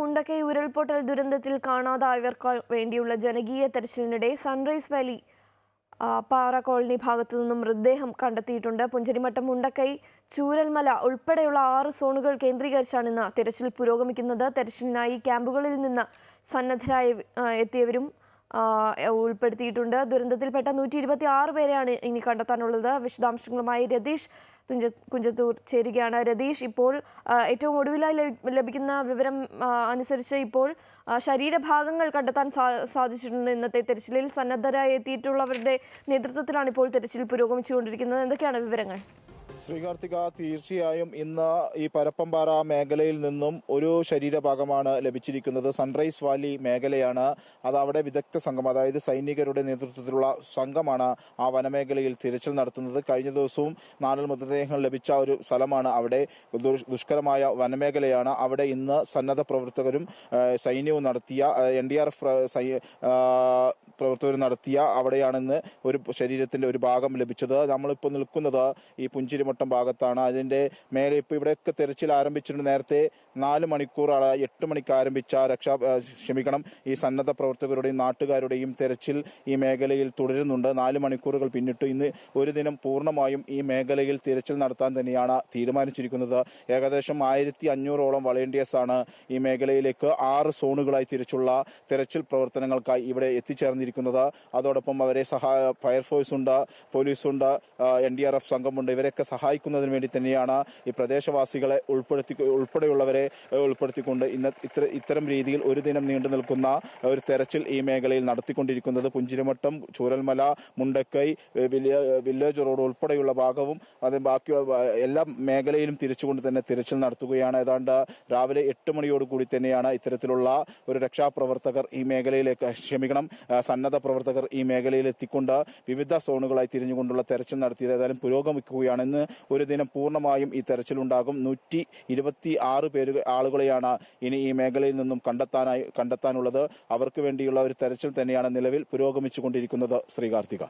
മുണ്ടക്കൈ ഉരുൾപൊട്ടൽ ദുരന്തത്തിൽ കാണാതായവർക്ക് വേണ്ടിയുള്ള ജനകീയ തെരച്ചിലിനിടെ സൺറൈസ് വാലി പാറ കോളനി ഭാഗത്തു നിന്നും മൃതദേഹം കണ്ടെത്തിയിട്ടുണ്ട്. പുഞ്ചരിമട്ടം മുണ്ടക്കൈ ചൂരൽമല ഉൾപ്പെടെയുള്ള ആറ് സോണുകൾ കേന്ദ്രീകരിച്ചാണ് ഇന്ന് തെരച്ചിൽ പുരോഗമിക്കുന്നത്. തെരച്ചിലിനായി ക്യാമ്പുകളിൽ നിന്ന് സന്നദ്ധരായി എത്തിയവരും ഉൾപ്പെടുത്തിയിട്ടുണ്ട്. ദുരന്തത്തിൽപ്പെട്ട നൂറ്റി ഇരുപത്തി ആറ് പേരെയാണ് ഇനി കണ്ടെത്താനുള്ളത്. വിശദാംശങ്ങളുമായി രതീഷ് തുഞ്ച കുഞ്ചത്തൂർ ചേരുകയാണ്. രതീഷ് ഇപ്പോൾ ഏറ്റവും ഒടുവിലായി ലഭിക്കുന്ന വിവരം അനുസരിച്ച് ഇപ്പോൾ ശരീരഭാഗങ്ങൾ കണ്ടെത്താൻ സാധിച്ചിട്ടുണ്ട്. ഇന്നത്തെ തെരച്ചിലിൽ സന്നദ്ധരായി എത്തിയിട്ടുള്ളവരുടെ നേതൃത്വത്തിലാണ് ഇപ്പോൾ തെരച്ചിൽ പുരോഗമിച്ചുകൊണ്ടിരിക്കുന്നത്. എന്തൊക്കെയാണ് വിവരങ്ങൾ? ശ്രീകാർത്തിക തീർച്ചയായും ഇന്ന് ഈ പരപ്പംപാറ മേഖലയിൽ നിന്നും ഒരു ശരീരഭാഗമാണ് ലഭിച്ചിരിക്കുന്നത്. സൺറൈസ് വാലി മേഖലയാണ് അത് അവിടെ വിദഗ്ധ സംഘം അതായത് സൈനികരുടെ നേതൃത്വത്തിലുള്ള സംഘമാണ് ആ വനമേഖലയിൽ തിരച്ചിൽ നടത്തുന്നത്. കഴിഞ്ഞ ദിവസവും നാല് മൃതദേഹങ്ങൾ ലഭിച്ച ഒരു സ്ഥലമാണ് അവിടെ. ദുഷ്കരമായ വനമേഖലയാണ് അവിടെ ഇന്ന് സന്നദ്ധ പ്രവർത്തകരും സൈന്യവും നടത്തിയ എൻ ഡി ആർ എഫ് പ്രവർത്തകരും നടത്തിയ അവിടെയാണ് ഇന്ന് ഒരു ശരീരത്തിന്റെ ഒരു ഭാഗം ലഭിച്ചത്. നമ്മളിപ്പോൾ നിൽക്കുന്നത് ഈ പുഞ്ചിരിമട്ടം ഭാഗത്താണ്. അതിന്റെ മേലെ ഇപ്പൊ ഇവിടെയൊക്കെ തെരച്ചിൽ ആരംഭിച്ചിട്ടുണ്ട്. നേരത്തെ നാല് മണിക്കൂർ ആ- എട്ട് മണിക്ക് ആരംഭിച്ച രക്ഷാ ക്ഷമിക്കണം ഈ സന്നദ്ധ പ്രവർത്തകരുടെയും നാട്ടുകാരുടെയും തെരച്ചിൽ ഈ മേഖലയിൽ തുടരുന്നുണ്ട്. നാല് മണിക്കൂറുകൾ പിന്നിട്ട് ഇന്ന് ഒരു ദിനം പൂർണമായും ഈ മേഖലയിൽ തിരച്ചിൽ നടത്താൻ തന്നെയാണ് തീരുമാനിച്ചിരിക്കുന്നത്. ഏകദേശം ആയിരത്തി അഞ്ഞൂറോളം വളണ്ടിയേഴ്സ് ആണ് ഈ മേഖലയിലേക്ക് ആറ് സോണുകളായി തിരിച്ചുള്ള തെരച്ചിൽ പ്രവർത്തനങ്ങൾക്കായി ഇവിടെ എത്തിച്ചേർന്നിരിക്കുന്നത്. അതോടൊപ്പം അവരെ സഹായ ഫയർഫോഴ്സ് ഉണ്ട് പോലീസുണ്ട് എൻ ഡി ആർ എഫ് സംഘമുണ്ട്. ഇവരെയൊക്കെ സഹായിക്കുന്നതിന് വേണ്ടി തന്നെയാണ് ഈ പ്രദേശവാസികളെ ഉൾപ്പെടുത്തി ഉൾപ്പെടെയുള്ളവരെ ഉൾപ്പെടുത്തിക്കൊണ്ട് ഇന്ന് ഇത്ര ഇത്തരം രീതിയിൽ ഒരു ദിനം നീണ്ടു നിൽക്കുന്ന ഒരു തെരച്ചിൽ ഈ മേഖലയിൽ നടത്തിക്കൊണ്ടിരിക്കുന്നത്. പുഞ്ചിരിമട്ടം ചൂരൽമല മുണ്ടക്കൈ വില്ലേ വില്ലേജ് റോഡ് ഉൾപ്പെടെയുള്ള ഭാഗവും അത് ബാക്കിയുള്ള എല്ലാ മേഖലയിലും തിരിച്ചുകൊണ്ട് തന്നെ തിരച്ചിൽ നടത്തുകയാണ്. ഏതാണ്ട് രാവിലെ എട്ട് മണിയോടുകൂടി തന്നെയാണ് ഇത്തരത്തിലുള്ള ഒരു രക്ഷാപ്രവർത്തകർ ഈ മേഖലയിലേക്ക് ക്ഷമിക്കണം. സന്നദ്ധ പ്രവർത്തകർ ഈ മേഖലയിൽ എത്തിക്കൊണ്ട് വിവിധ സോണുകളായി തിരിഞ്ഞുകൊണ്ടുള്ള തെരച്ചിൽ നടത്തിയത് ഏതായാലും പുരോഗമിക്കുകയാണ് ഇന്ന് ഒരു ദിനം പൂർണമായും ഈ തെരച്ചിലുണ്ടാകും. നൂറ്റി ഇരുപത്തി ആറ് പേര് ആളുകളെയാണ് ഇനി ഈ മേഖലയിൽ നിന്നും കണ്ടെത്താനായി കണ്ടെത്താനുള്ളത്. അവർക്ക് വേണ്ടിയുള്ള ഒരു തെരച്ചിൽ തന്നെയാണ് നിലവിൽ പുരോഗമിച്ചുകൊണ്ടിരിക്കുന്നത് ശ്രീകാർത്തിക